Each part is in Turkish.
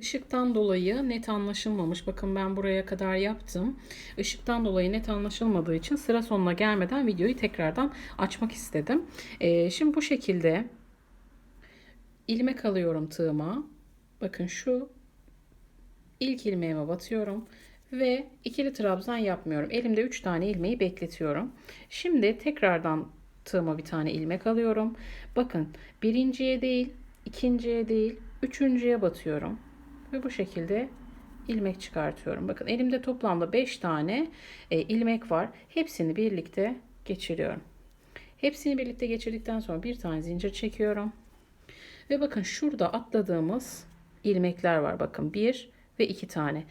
Işıktan dolayı net anlaşılmamış. Bakın ben buraya kadar yaptım. Işıktan dolayı net anlaşılmadığı için sıra sonuna gelmeden videoyu tekrardan açmak istedim. Ee, şimdi bu şekilde ilmek alıyorum tığıma. Bakın şu ilk ilmeğime batıyorum ve ikili trabzan yapmıyorum. Elimde 3 tane ilmeği bekletiyorum. Şimdi tekrardan tığıma bir tane ilmek alıyorum. Bakın birinciye değil, ikinciye değil, üçüncüye batıyorum. Ve bu şekilde ilmek çıkartıyorum. Bakın elimde toplamda 5 tane e, ilmek var. Hepsini birlikte geçiriyorum. Hepsini birlikte geçirdikten sonra bir tane zincir çekiyorum. Ve bakın şurada atladığımız ilmekler var. Bakın bir ve iki tane.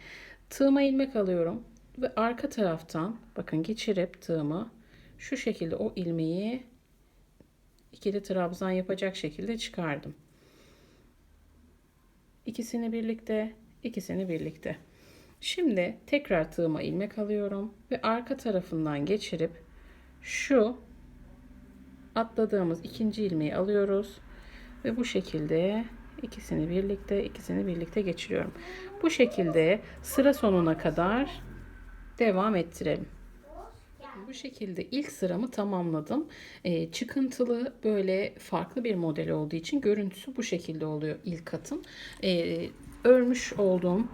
Tığıma ilmek alıyorum ve arka taraftan bakın geçirip tığımı şu şekilde o ilmeği ikili trabzan yapacak şekilde çıkardım. İkisini birlikte, ikisini birlikte. Şimdi tekrar tığıma ilmek alıyorum ve arka tarafından geçirip şu atladığımız ikinci ilmeği alıyoruz ve bu şekilde ikisini birlikte, ikisini birlikte geçiriyorum. Bu şekilde sıra sonuna kadar devam ettirelim. Bu şekilde ilk sıramı tamamladım. E, çıkıntılı böyle farklı bir model olduğu için görüntüsü bu şekilde oluyor ilk katın. E, örmüş olduğum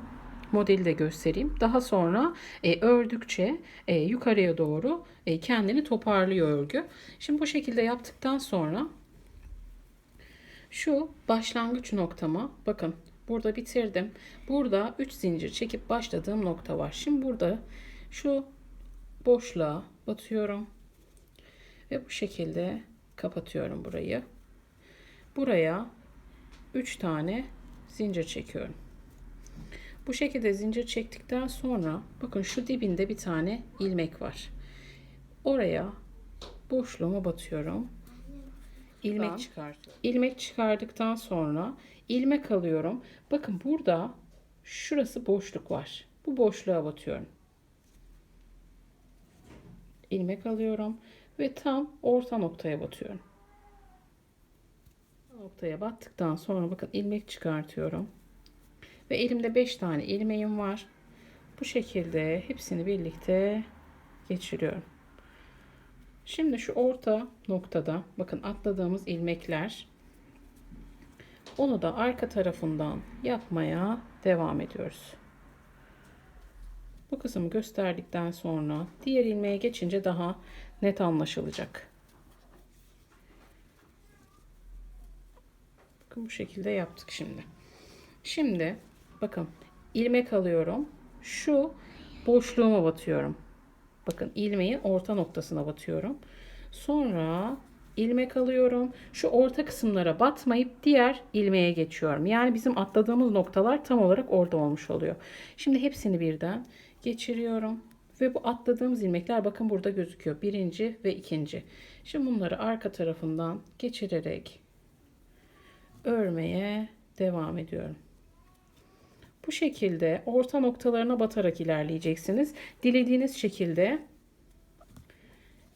modeli de göstereyim. Daha sonra e, ördükçe e, yukarıya doğru e, kendini toparlıyor örgü. Şimdi bu şekilde yaptıktan sonra şu başlangıç noktama bakın burada bitirdim. Burada 3 zincir çekip başladığım nokta var. Şimdi burada şu boşluğa batıyorum. Ve bu şekilde kapatıyorum burayı. Buraya 3 tane zincir çekiyorum. Bu şekilde zincir çektikten sonra bakın şu dibinde bir tane ilmek var. Oraya boşluğuma batıyorum. İlmek çıkartıyorum. İlmek çıkardıktan sonra ilmek alıyorum. Bakın burada şurası boşluk var. Bu boşluğa batıyorum ilmek alıyorum ve tam orta noktaya batıyorum. Noktaya battıktan sonra bakın ilmek çıkartıyorum. Ve elimde 5 tane ilmeğim var. Bu şekilde hepsini birlikte geçiriyorum. Şimdi şu orta noktada bakın atladığımız ilmekler onu da arka tarafından yapmaya devam ediyoruz. Bu kısmı gösterdikten sonra diğer ilmeğe geçince daha net anlaşılacak. Bakın bu şekilde yaptık şimdi. Şimdi bakın ilmek alıyorum. Şu boşluğuma batıyorum. Bakın ilmeğin orta noktasına batıyorum. Sonra ilmek alıyorum. Şu orta kısımlara batmayıp diğer ilmeğe geçiyorum. Yani bizim atladığımız noktalar tam olarak orada olmuş oluyor. Şimdi hepsini birden geçiriyorum. Ve bu atladığımız ilmekler bakın burada gözüküyor. Birinci ve ikinci. Şimdi bunları arka tarafından geçirerek örmeye devam ediyorum. Bu şekilde orta noktalarına batarak ilerleyeceksiniz. Dilediğiniz şekilde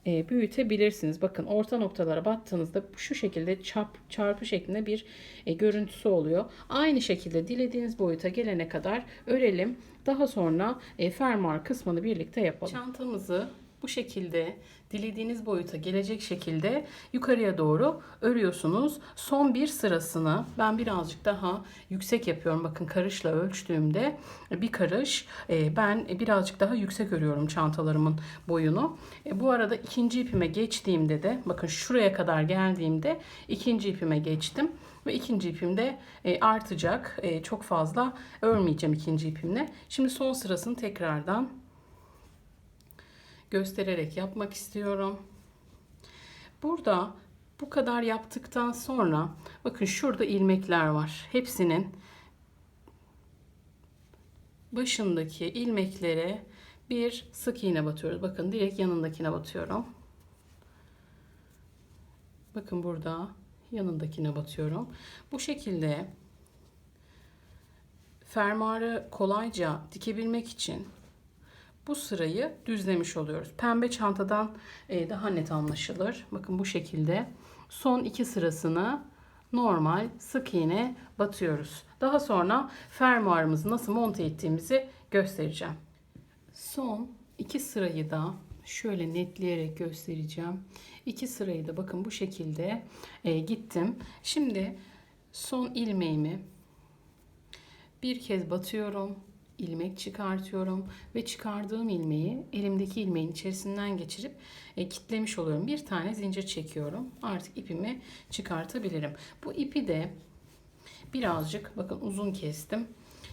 e, büyütebilirsiniz. Bakın orta noktalara battığınızda şu şekilde çarp, çarpı şeklinde bir e, görüntüsü oluyor. Aynı şekilde dilediğiniz boyuta gelene kadar örelim. Daha sonra e, fermuar kısmını birlikte yapalım. Çantamızı bu şekilde dilediğiniz boyuta gelecek şekilde yukarıya doğru örüyorsunuz. Son bir sırasını ben birazcık daha yüksek yapıyorum. Bakın karışla ölçtüğümde bir karış e, ben birazcık daha yüksek örüyorum çantalarımın boyunu. E, bu arada ikinci ipime geçtiğimde de bakın şuraya kadar geldiğimde ikinci ipime geçtim. Ve ikinci ipimde e, artacak. Çok fazla örmeyeceğim ikinci ipimle. Şimdi son sırasını tekrardan göstererek yapmak istiyorum. Burada bu kadar yaptıktan sonra bakın şurada ilmekler var. Hepsinin başındaki ilmeklere bir sık iğne batıyoruz. Bakın direkt yanındakine batıyorum. Bakın burada yanındakine batıyorum. Bu şekilde fermuarı kolayca dikebilmek için bu sırayı düzlemiş oluyoruz. Pembe çantadan e, daha net anlaşılır. Bakın bu şekilde son iki sırasını normal sık iğne batıyoruz. Daha sonra fermuarımızı nasıl monte ettiğimizi göstereceğim. Son iki sırayı da şöyle netleyerek göstereceğim. İki sırayı da bakın bu şekilde e, gittim. Şimdi son ilmeğimi bir kez batıyorum. İlmek çıkartıyorum ve çıkardığım ilmeği elimdeki ilmeğin içerisinden geçirip e, kitlemiş oluyorum. Bir tane zincir çekiyorum. Artık ipimi çıkartabilirim. Bu ipi de birazcık bakın uzun kestim.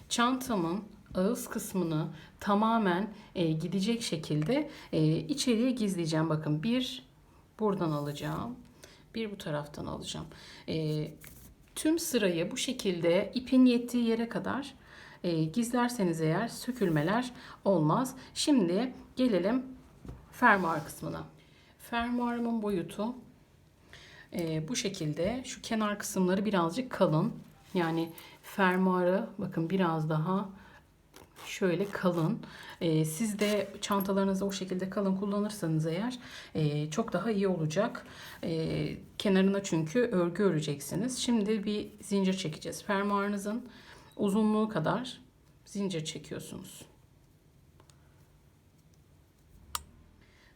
Çantamın ağız kısmını tamamen e, gidecek şekilde e, içeriye gizleyeceğim. Bakın bir buradan alacağım. Bir bu taraftan alacağım. E, tüm sırayı bu şekilde ipin yettiği yere kadar e, gizlerseniz eğer sökülmeler olmaz. Şimdi gelelim fermuar kısmına. Fermuarımın boyutu e, bu şekilde. Şu kenar kısımları birazcık kalın. Yani fermuarı bakın biraz daha şöyle kalın. E, siz de çantalarınızı o şekilde kalın kullanırsanız eğer e, çok daha iyi olacak. E, kenarına çünkü örgü öreceksiniz. Şimdi bir zincir çekeceğiz. Fermuarınızın uzunluğu kadar zincir çekiyorsunuz.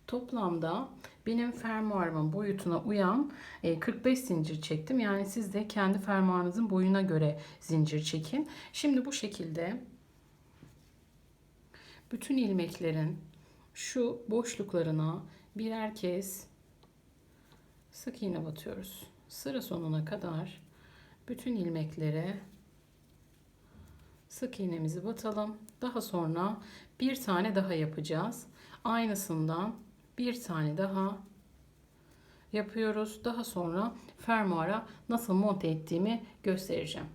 Toplamda benim fermuarımın boyutuna uyan 45 zincir çektim. Yani siz de kendi fermuarınızın boyuna göre zincir çekin. Şimdi bu şekilde bütün ilmeklerin şu boşluklarına birer kez sık iğne batıyoruz. Sıra sonuna kadar bütün ilmeklere sık iğnemizi batalım. Daha sonra bir tane daha yapacağız. Aynısından bir tane daha yapıyoruz. Daha sonra fermuara nasıl monte ettiğimi göstereceğim.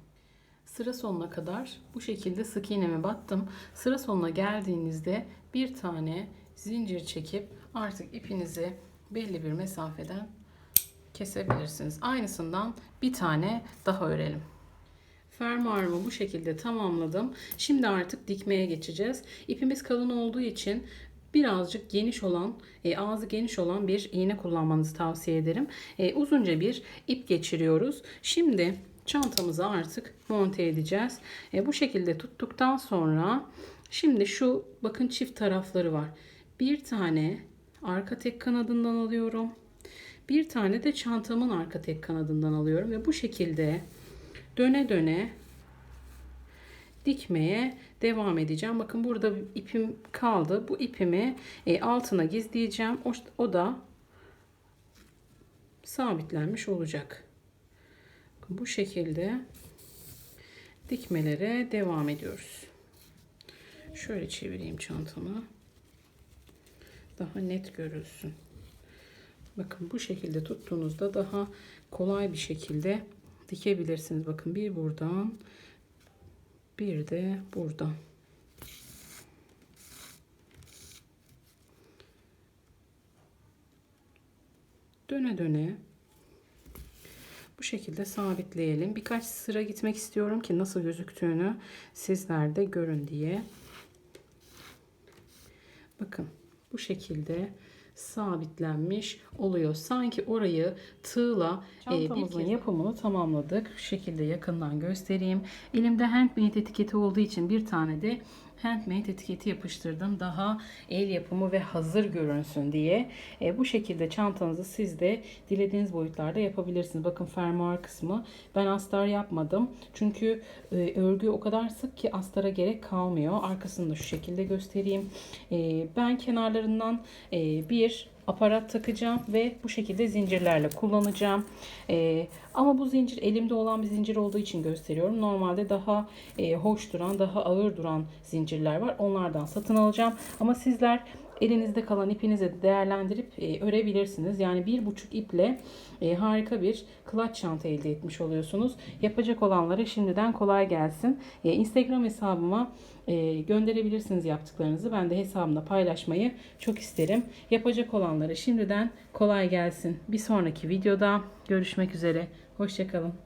Sıra sonuna kadar bu şekilde sık iğnemi battım. Sıra sonuna geldiğinizde bir tane zincir çekip artık ipinizi belli bir mesafeden kesebilirsiniz. Aynısından bir tane daha örelim. Fermuarımı bu şekilde tamamladım. Şimdi artık dikmeye geçeceğiz. İpimiz kalın olduğu için birazcık geniş olan, e, ağzı geniş olan bir iğne kullanmanızı tavsiye ederim. E, uzunca bir ip geçiriyoruz. Şimdi çantamızı artık monte edeceğiz. E, bu şekilde tuttuktan sonra şimdi şu bakın çift tarafları var. Bir tane arka tek kanadından alıyorum. Bir tane de çantamın arka tek kanadından alıyorum ve bu şekilde döne döne dikmeye devam edeceğim. Bakın burada ipim kaldı. Bu ipimi e, altına gizleyeceğim. O, da sabitlenmiş olacak. Bu şekilde dikmelere devam ediyoruz. Şöyle çevireyim çantamı. Daha net görülsün. Bakın bu şekilde tuttuğunuzda daha kolay bir şekilde dikebilirsiniz. Bakın bir buradan bir de buradan. Döne döne bu şekilde sabitleyelim. Birkaç sıra gitmek istiyorum ki nasıl gözüktüğünü sizler de görün diye. Bakın bu şekilde sabitlenmiş oluyor. Sanki orayı tığla çantamızın e, yapımını tamamladık. Şu şekilde yakından göstereyim. Elimde handmade etiketi olduğu için bir tane de handmade etiketi yapıştırdım. Daha el yapımı ve hazır görünsün diye. E, bu şekilde çantanızı siz de dilediğiniz boyutlarda yapabilirsiniz. Bakın fermuar kısmı ben astar yapmadım. Çünkü e, örgü o kadar sık ki astara gerek kalmıyor. Arkasını da şu şekilde göstereyim. E, ben kenarlarından e, bir aparat takacağım ve bu şekilde zincirlerle kullanacağım. Ee, ama bu zincir elimde olan bir zincir olduğu için gösteriyorum. Normalde daha e, hoş duran, daha ağır duran zincirler var. Onlardan satın alacağım. Ama sizler elinizde kalan ipinizi de değerlendirip e, örebilirsiniz. Yani bir buçuk iple e, harika bir kılaç çanta elde etmiş oluyorsunuz. Yapacak olanlara şimdiden kolay gelsin. E, Instagram hesabıma e, gönderebilirsiniz yaptıklarınızı. Ben de hesabımda paylaşmayı çok isterim. Yapacak olanlara şimdiden kolay gelsin. Bir sonraki videoda görüşmek üzere. Hoşçakalın.